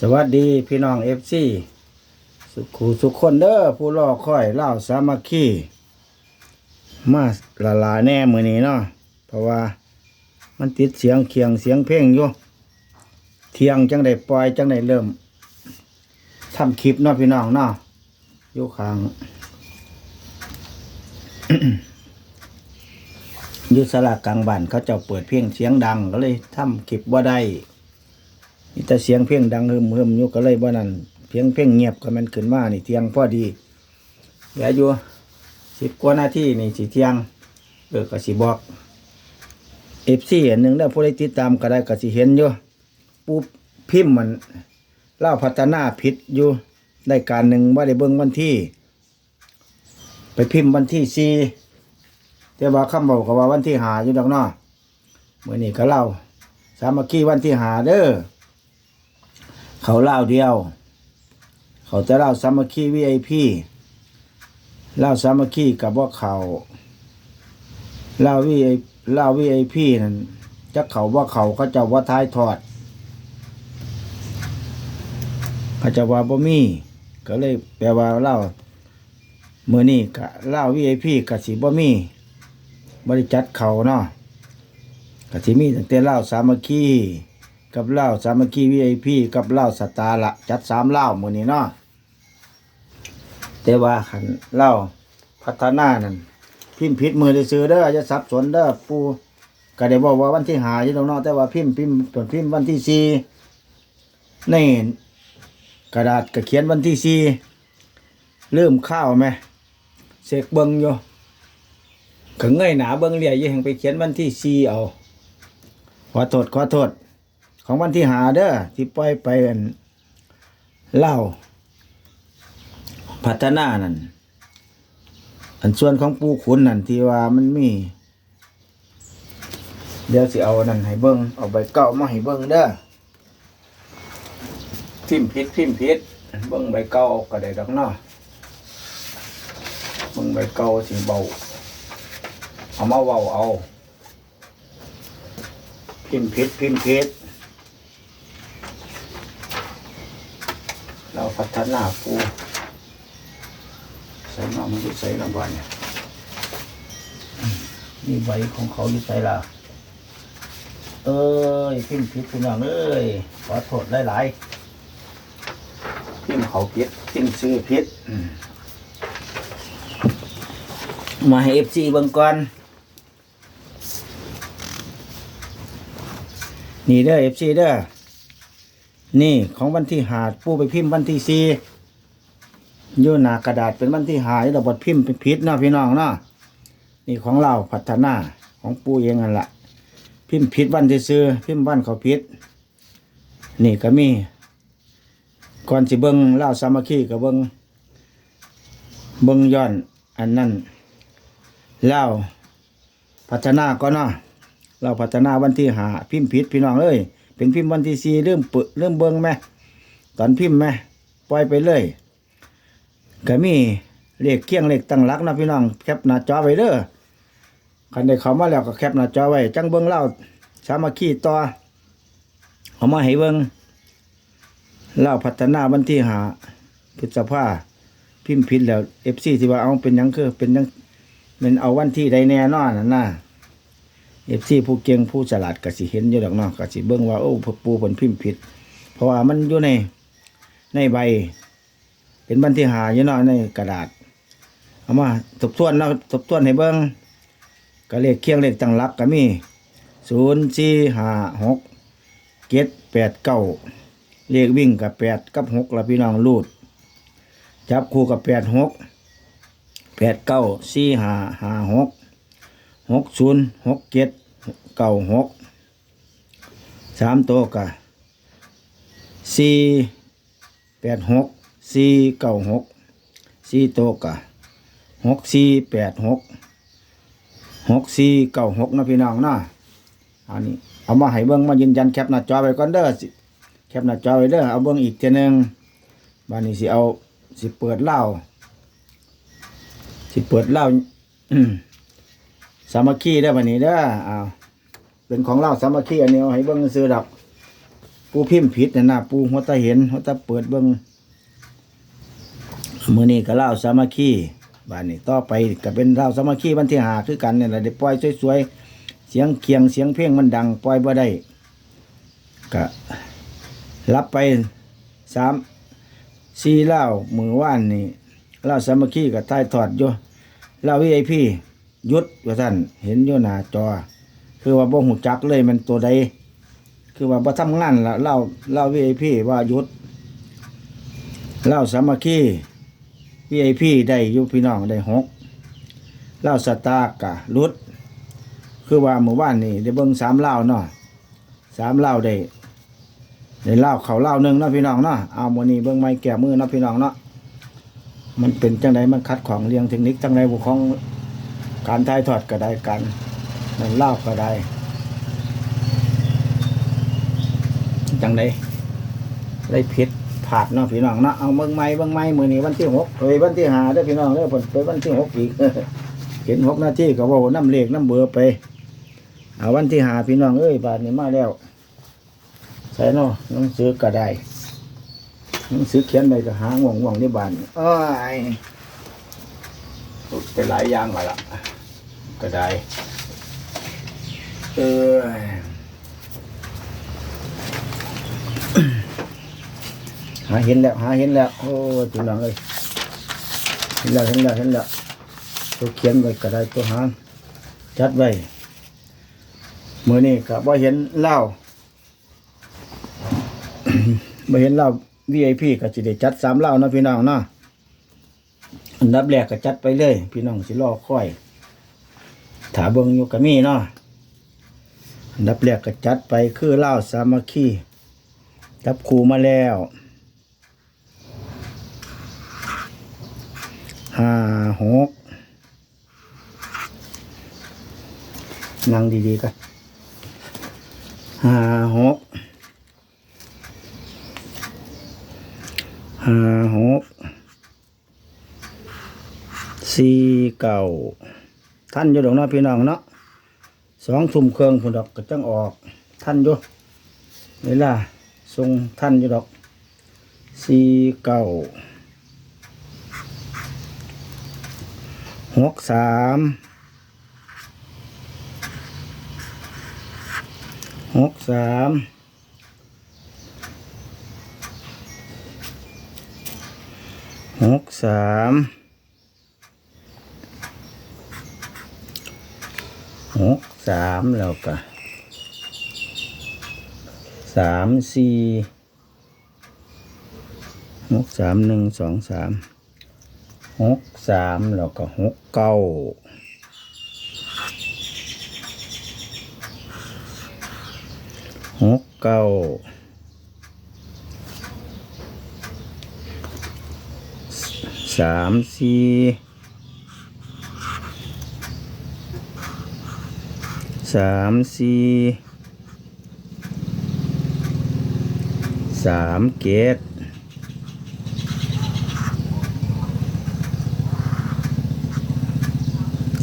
สวัสดีพี่น้องเอฟซีสุขูสุขคนเด้อผู้รอคอยเล่าสามัคคีมาละลาแน่มือนี้เนาะเพราะว่ามันติดเสียงเคียงเสียงเพลงอยู่เทียงจังได้ปล่อยจังได้เริ่มทำคลิปเนาะพี่น้องเนาะอยู่ข้างอยู่สลากกลางบ้านเขาเจ้าเปิดเพลงเสียงดังก็เลยทำคลิปบ่าได้ มีแต่เสียงเพลงดังหึมหึมอยู่ก็เลยบ่นั่นเพียงเพลงเงียบก็มันขึ้นมานี่เทียงพอดีเหลืออยู่สิบกว่านาทีนี่สิเทียงเออก็สิบอกเอฟซีอันหนึ่งได้ผู้ใดติดตามก็ได้ก็สิเห็นอยู่ปูพิมพ์มันเล่าพัฒนาผิดอยู่ได้การหนึ่งว่าได้เบิ่งวันที่ ไปพิมพ์วันที่สี่แต่ว่าคำบอกก็ว่าวันที่หาอยู่ดอกเนาะเมื่อนี้ก็เล่าสามัคคีวันที่หาเด้อ เขาเล่าเดียว เขาจะเล่าสามัคคีวีไอพีเล่าสามัคคีกับว่าเขาเล่าวีไอเล่าวีไอพีนั่นจะเขาว่าเขาเขาจะว่าท้ายทอดเขาจะว่าบ่มีก็เลยแปลว่าเล่าเมื่อนี้ก็เล่าวีไอพีกับสีบ่มีบริจัดเขาเนาะก็สิมีตั้งแต่เล้าสามัคคี กับเหล้าสามัคคีวีไอพีกับเหล้าสตาร์ละจัดสามเหล้าหมื้อนี้เนาะแต่ว่าขันเหล้าพัฒนานั่นพิมพ์ผิดมือได้ซื้อเด้อจะสับสนเด้อปูก็ได้บอกว่าวันที่หาอยู่ตรงเนาะแต่ว่าพิมพ์พิมพ์ตวนพิมพ์วันที่สี่ในกระดาษก็เขียนวันที่สี่เริ่มข้าวไหมเสกเบิงอยู่ก็เงยหนาเบิ้งเรียอยังไปเขียนวันที่ซีเอาขอโทษขอโทษ ของวันที่หาเด้อที่ปล่อยไปอันเล่าพัฒนานั่นอันส่วนของปูขุนนั่นที่ว่ามันมี เดี๋ยวสิเอานั่นให้เบิ้งเอาใบเก่ามาให้เบิ้งเด้อพิมพ์ผิดพิมพ์ผิดเบิ้งใบเก่าเอาก็ได้ดอกเนาะเบิ้งใบเก่าสิเบาเอามาเว้าเอา พิมพ์ผิดพิมพ์ผิดเรา พัฒนาปูใส่มามันจะใส่ลำบากเนี่ยนี่ใบของเขาอยู่ใส่ละเอ้ยพิมพ์ผิดพี่น้องเอ้ยขอโทษหลายๆพิมพ์เขาผิดพิมพ์ซื้อผิดอืมมาให้เอฟซีเบิ่งก่อนนี่เด้อเอฟซีเด้อ นี่ของวันที่หาดปูไปพิมพ์วันที่สี่อยู่นหนากระดาษเป็นวันที่หายเราบดพิมพ์เป็นพิษเนาะพี่น้องเนาะนี่ของเราพัฒนาของปูเองนั่นละพิมพ์พิษวันที่ซื้อพิมพ์วันเขาพิษนี่ก็มีก่อนสิเบิงเล่าสามัคคีกับเบิงเบิงย้อน อันนั้นเล่าพัฒนาก็เนาะเราพัฒนาวันที่หาพิมพ์ผิดพี่น้องเอ้ย เป็นพิมพ์วันที่สี่เริ่มเปิดเริ่มเบิ้งไหมตอนพิมพ์ไหมปล่อยไปเลยก็มีเลขเคียงเลขตั้งหลักนะพี่น้องแคปหน้าจอไว้เด้อคันได้เขามาแล้วก็แคปหน้าจอไว้จังเบิ้งเล่าสามัคคีต่อเอามาให้เบิ้งเล่าพัฒนาวันที่หาพฤษภาพิมพ์ผิดแล้วเอฟซีที่ว่าเอาเป็นยังคือเป็นยังเป็นเอาวันที่ใดแน่นอนนั่นน่ะ เอฟซีผู้เก่งผู้ฉลาดก็สิเห็นอยู่ดอกเนาะก็สิเบิ่งว่าโอ้ปูผลพิมพ์ผิด เพราะว่ามันอยู่ในในใบ เป็นบันที่หาอยู่เนาะในกระดาษเอามาทบทวนเนาะทบทวนให้เบิ่งก็เลขเคียงเลขตั้งหลักก็มีศูนย์สี่ห้าหกเจ็ดแปดเก้าเลขวิ่งกับแปดกับหกละพี่น้องรูด จับคู่กับแปดหกแปดเก้าสี่ห้าห้าหก หกศูนย์หกเจ็ดเก้าหกสามตัวกะสี่แปดหกสี่เก้าหกสี่ตัวกะหกสี่แปดหกหกสี่เก้าหกนะพี่น้องนะอันนี้เอามาให้เบิ้งมายืนยันแคปหน้าจอไว้ก่อนเด้อสิแคปหน้าจอไว้เด้อเอาเบิ้งอีกเทีนึงบ้านนี้สิเอาสิเปิดเหล้าสิเปิดเหล้า สามัคคีได้อวันนี้เด้ออ้าวเป็นของเราสามัคคีอันนี้เอาให้เบิ่งซื้อดอกปูพิมพ์ผิดนะนะปูหัวตาเห็นหัวตาเปิดเบิ่งมื้อนี้ก็เล่าสามัคคีบ้านนี้ต่อไปก็เป็นเล่าสามัคคีวันที่หาคือกันเนี่ยแหละได้ปล่อยสวยๆเสียงเคียงเสียงเพลงมันดังปล่อยบ่ได้ก็รับไปสามสี่เล่ามือว่านนี่เล่าสามัคคีกับใต้ถอดอยู่เล่าวีไอพี ยุดว่าท่านเห็นอยู่หน้าจอ คือว่าบ่หูจักเลยมันตัวใด คือว่าบ่ทำงานละเล่าเล่า VIP ว่ายุดเล่าสามัคคี VIP ได้ยู่พี่น้องได้หกเล่าสตาร์กะรุด คือว่าเมื่อวานนี่ได้เบิ่งสามเล่าเนาะสามเล่าได้ได้เล่าเขาเล่าหนึ่งเนาะพี่น้องเนาะเอาโมนี้เบิ่งไม้แก่มือเนาะพี่น้องเนาะมันเป็นจังไดมันคัดของเรียงเทคนิคจังไดบุของ การถ่ายทอดก็ได้กันนั่นเล่าก็ได้จังไดได้ผิดผาดเนาะพี่น้องเนาะเอาเบิ่งไม้เบิ่งไม้มือนี้วันที่หกเอ้ยวันที่หาเด้พี่น้องเด้อเพิ่นไปวันที่หกอีกเห็นหกหน้าที่ก็เว่าน้ำเลขน้ำเบอร์ไปเอาวันที่หาพี่น้องเอ้ยบาทนี้มาแล้วใส่เนาะหนังสือก็ได้หนังสือเขียนไปก็หาง่วงง่วงๆที่บ้านอ้ยเป็นหลายอย่างมาละ ก็ได้ เออหาเห็นแล้วหาเห็นแล้ว โอ้จุลังเลยเห็นแล้วเห็นแล้วเห็นแล้วตัวเขียนไว้ก็ได้ตัวหาจัดไว้มือนี้ก็บ่เห็นเหล้าบ่เห็นเหล้า VIP ก็สิได้จัดสามเหล้านะพี่น้องนะอันดับแรกก็จัดไปเลย พี่น้องสิรอค่อย ถาเบิงอยู่ก็มีเนาะอันดับแรกก็จัดไปคือเหล้าสามัคคีจับครูมาแล้วห้าหกนั่งดีๆกันห้าหกห้าหกสี่เก่า ท่านอยู่ดอกเนาะพี่น้องเนาะสองทุ่มเครื่องผุนดอกก็จังออก ท่านอยู่เวลาทรงท่านอยู่ดอกสี่เก่าหกสามหกสามหกสาม หกสามแล้วก็สามสี่หกสามหนึ่งสองสามหกสามแล้วก็หกเก้าหกเก้าสามสี่ สามสี่สามเกต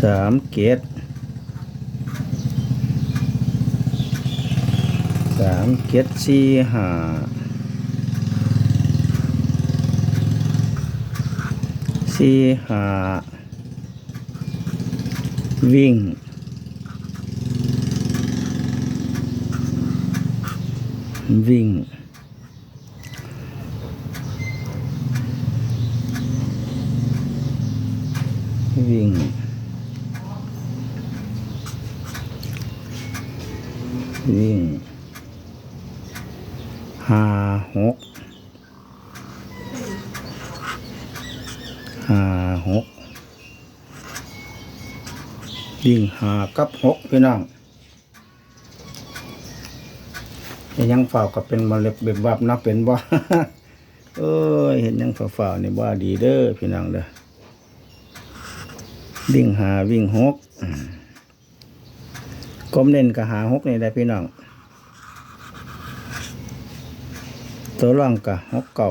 สามเกตสามเกตสี่ห้าสี่ห้าวิ่ง วิ่ง วิ่ง วิ่งห้าหกห้าหกวิ่งหากับหกพี่น้อง ยังเฝ้ากับเป็นมะเร็บเบบวับนับเป็นบ่เอ้ยเห็นยังเฝ้าๆนี่บ่ดีเด้อพี่น้องเด้อวิ่งหาวิ่งหกก้มเล่นกับหาหกนี่ได้พี่น้องตัวร่องกับหกเก่า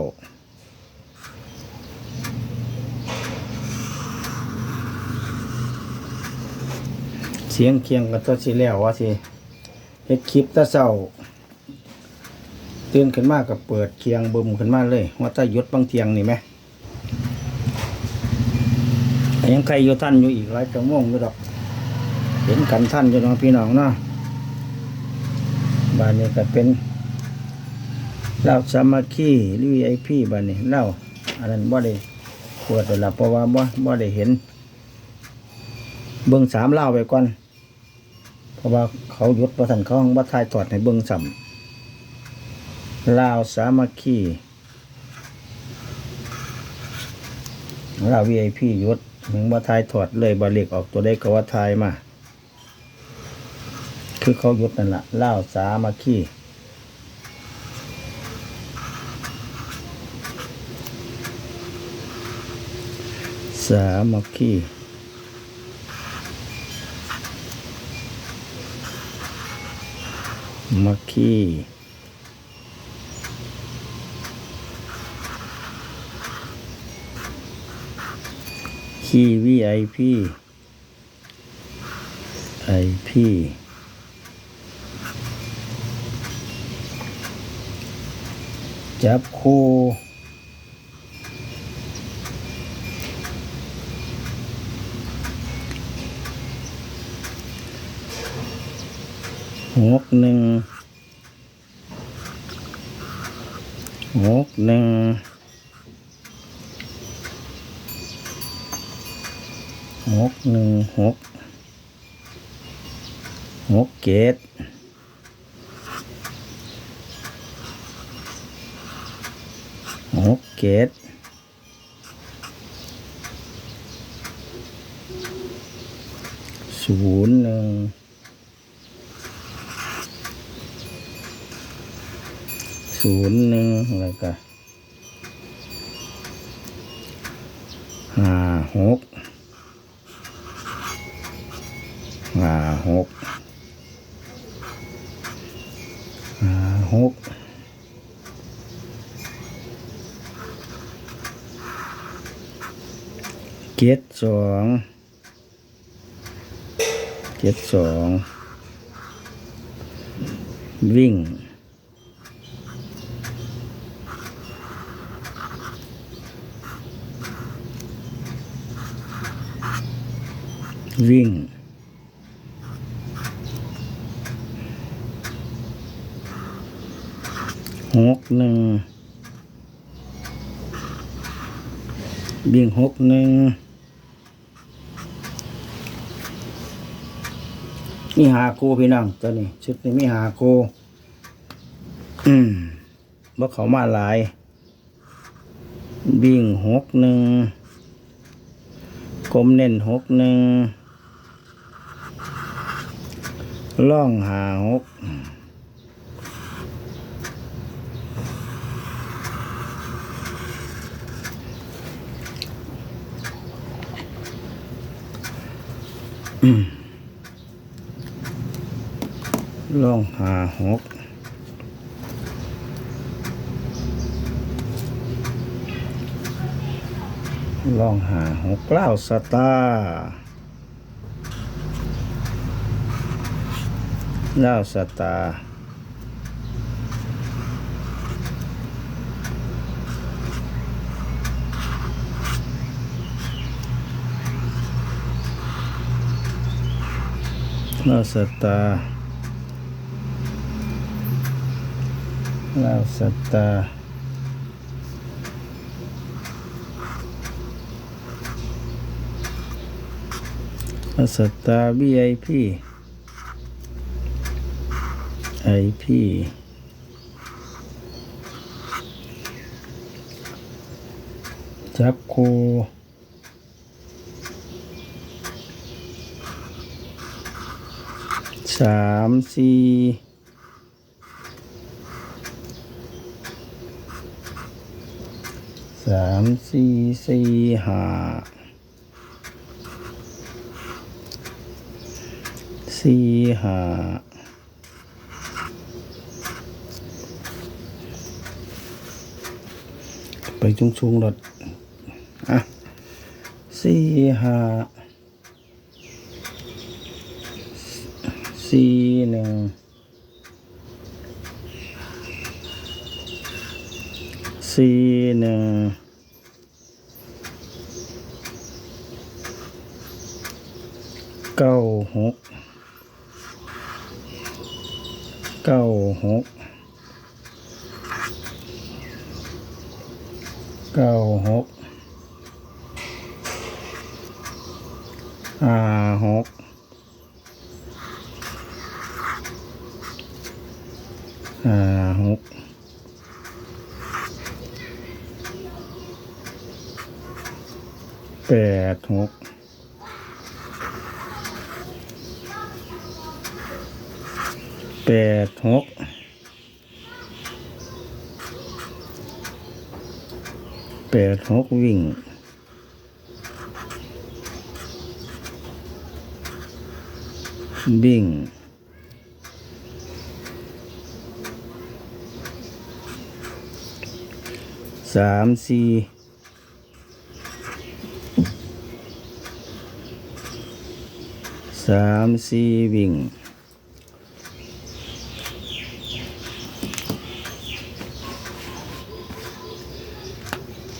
เสียงเคียงกับตัวสิแล้วว่าสิเฮ็ดคลิปตะเศร้า ตื่นขึ้นมากับเปิดเคียงบึมขึ้นมาเลย ว่าถ้ายุดบางเทียงนี่ไหมยังใครอยู่ท่านอยู่อีกหลายชั่วโมงอยู่ดอก เห็นกันท่านอยู่น้องพี่น้องเนาะบ้านนี้ก็เป็นเล้าสามัคคีหรือไอพี่บ้านนี้เล้าอันนั้นบ่ได้ปวดเลยล่ะเพราะว่าบ่บ่ได้เห็น เบิ่งสามเล้าไปก่อนเพราะว่าเขายุดประทันเขาบ่ทายตอดให้เบิ่งซ้ำเห ล้าสามัคคีเหล้า VIP หยุดมึงบ่ทายถอดเลยบ่เล็กออกตัวได้ก็ว่าทายมา คือเขายุดนั่นละลาวสามาขี้สามาขี้มาขี้ ขี้วีไอพีไอพีจับคู่หกหนึ่งหกหนึ่ง หกหนึ่งหกหกเกตหกเกตศูนย์หนึ่งศูนย์หนึ่งแล้วก็ห้าหกห้าหกห้าหก เจ็ดสองเจ็ดสองวิ่งวิ่งหกหนึ่งวิ่งหกหนึ่ง มีหาคพี่น้องตัวนี้ ชุดนี้มีหาคอืมบ่เขามาหลายวิ่งหกหนึ่งกลมเน้นหกหนึ่งล่องหาหกอืม ลองหาหกลองหาหกเล่าสตาร์เล่าสตาร์เล่าสตาร์ ลาวสตาร์ลาวสตาร์ VIP IP จับคูสามสี่ สามสี่สี่ห้าสี่ห้าไปจุงชุงรถอะสี่ห้าสี่หนึ่ง สี่หนึ่งเก้าหกเก้าหกเก้าหกห้าหกห้าหก แปดหกแปดหกแปดหกวิ่งวิ่งสามสี่ สามสี่วิ่ง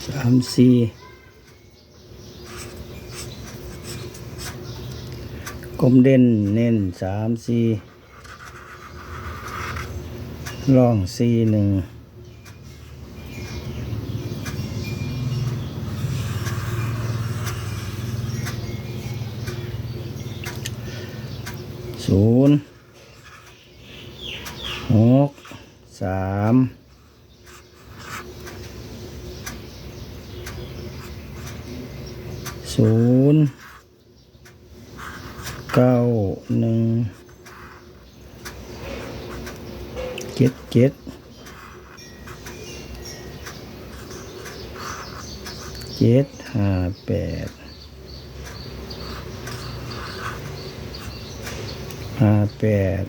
สามสี่กลมเด่นเน้นสามสี่ล่องสี่หนึ่ง ศูนย์หกสามศูนย์เก้าหนึ่งเจ็ดเจ็ดเจ็ดห้าแปด ห้าแปด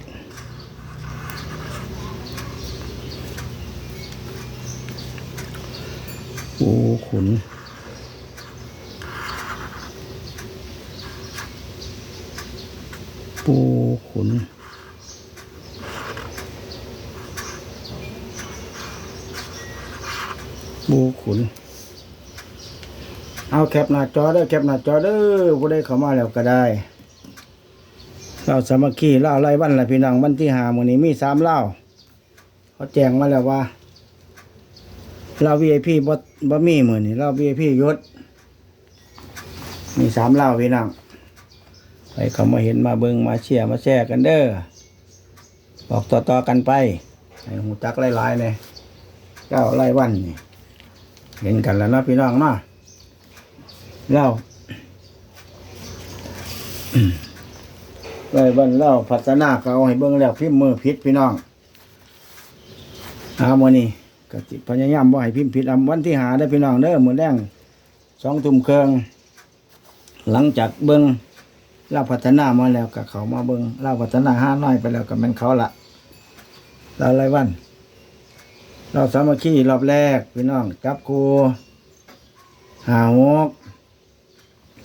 ปูขุนปูขุนปูขุน เอาแคปหน้าจอเด้อแคปหน้าจอเด้อผู้ได้เข้ามาแล้วก็ได้ เราสามัคคีเล่าไล่วันละพี่น้องวันที่หามื้อนี้มีสามเล่าเขาแจ้งมาแล้วว่าเราวีไอพีบ่บ่มีเหมือนนี้เราวีไอพียศมีสามเล่าพี่น้องไปเขามาเห็นมาเบิงมาเชียร์มาแชร์กันเด้อบอกต่อๆกันไปให้หูจักหลายๆเลยเล่าไล่วันนี่เห็นกันแล้วนะพี่น้องเนาะเล่า เลยวันเล่าพัฒนาเอาให้เบิ่งแล้วพิมพ์มือผิดพี่น้องหามื้อนี้ก็สิพยายามบ่ให้พิมพ์ผิดอำวันที่หาได้พี่น้องเด้อมื้อแรงสองทุ่มเครึ่องหลังจากเบิ่งเล่าพัฒนามาแล้วก็เขามาเบิ่งเล่าพัฒนาห้าน้อยไปแล้วก็แม่นเขาละเราไรวัน เราสามัคคีรอบแรกพี่น้องจับครูหาหก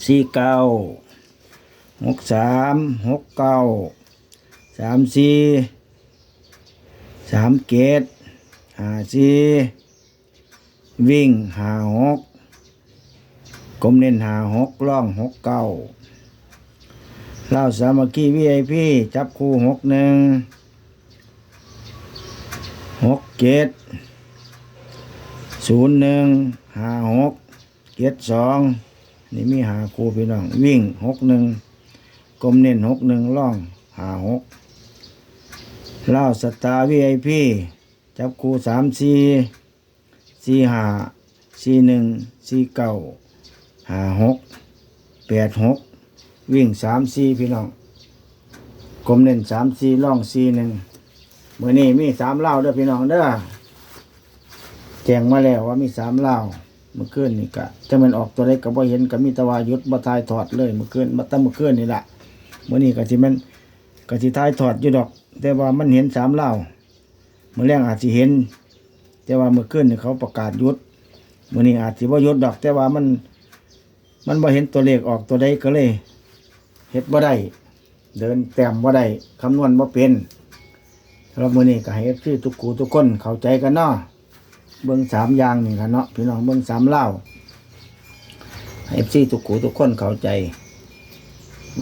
สี่เก้า หกสามหกเก้าสามสี่สามเกตห้าสี่วิ่งหาหกกลมเน้นหาหกล่องหกเก้าเล่าสามัคคีวีไอพีจับคู่หกหนึ่งหกเกตศูนย์หนึ่งหาหกเกตสองนี่มีหาคู่พี่น้อง วิ่งหกหนึ่ง กลมเน้นหกหนึ่งล่องหาหกเล่าสตาร์วีไอพีจับคู่สามสี่สี่ห้าสี่หนึ่งสี่เก้าหาหกแปดหกวิ่งสามสี่พี่น้องกลมเน้นสามสี่ล่องสี่หนึ่งเมื่อนี้มีสามเล่าเด้อพี่น้องเด้อแจ้งมาแล้วว่ามีสามเล่าเมื่อคืนนี่กะจะมันออกตัวเล็กก็บ่าเห็นก็มีตะวายุดบ่ทายถอดเลยเมื่อคืนมาตั้งเมื่อคืนนี่แหละ มื่อนี้ก็สิมันก็สิท้ายถอดอยู่ดอก แต่ว่ามันเห็นสามเล่าเมื่อแรงอาจสิเห็น แต่ว่าเมื่อคืนนี่เขาประกาศยุดมื่อนี้อาจสิว่ายุดดอก แต่ว่ามัน มันบ่เห็นตัวเลขออกตัวใดก็เลยเฮ็ดบ่ได้เดินแต้มบ่ได้คำนวณบ่เป็นสำหรับมื่อนี้ก็ให้ FC ทุกกูทุกคนเข้าใจกันเนาะเบิ้งสามอย่างนี่ละเนาะพี่น้องเบิ้งสามเล่าเอฟซีทุกกูทุกคนเข้าใจ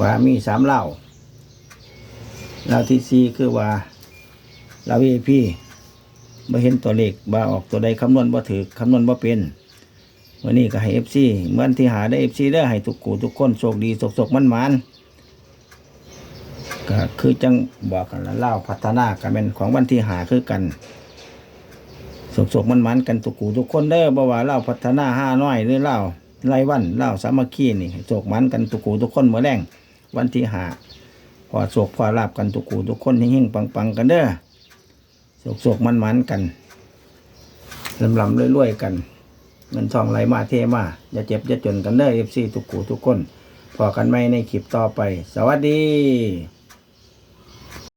ว่ามีสามเล่าเล่าที่สี่คือว่าเล่าวีพีบ่เห็นตัวเลขบ่าออกตัวใดคำนวณบ่ถือคำนวณบ่เป็น วันนี้ก็ให้เอฟซีเหมือนที่หาได้เอฟซีได้อให้ทุกกูทุกคนโชคดีสกๆมันมันก็คือจังบอกกันละเล่าพัฒนากันเป็นของวันที่หาคือกันสกๆมันมันกันทุกกูทุกคนเด้อบ่ว่าเล่าพัฒนาห้าน้อยหรือเล่าไรวันเล่าสามัคคีนี่โศกมันกันทุกกูทุกคนเมื่อแรง วันที่หาพอโศกพอลาบกันทุกกูทุกคนหิ่งๆปังๆกันเด้อโศกๆมันมันๆกันลำลำรวยๆกันเงินทองไหลมาเทมาอย่าเจ็บอย่าจนกันเด้อเอฟซีทุกกูทุกคนพอกันไหมในคลิปต่อไป สวัสดี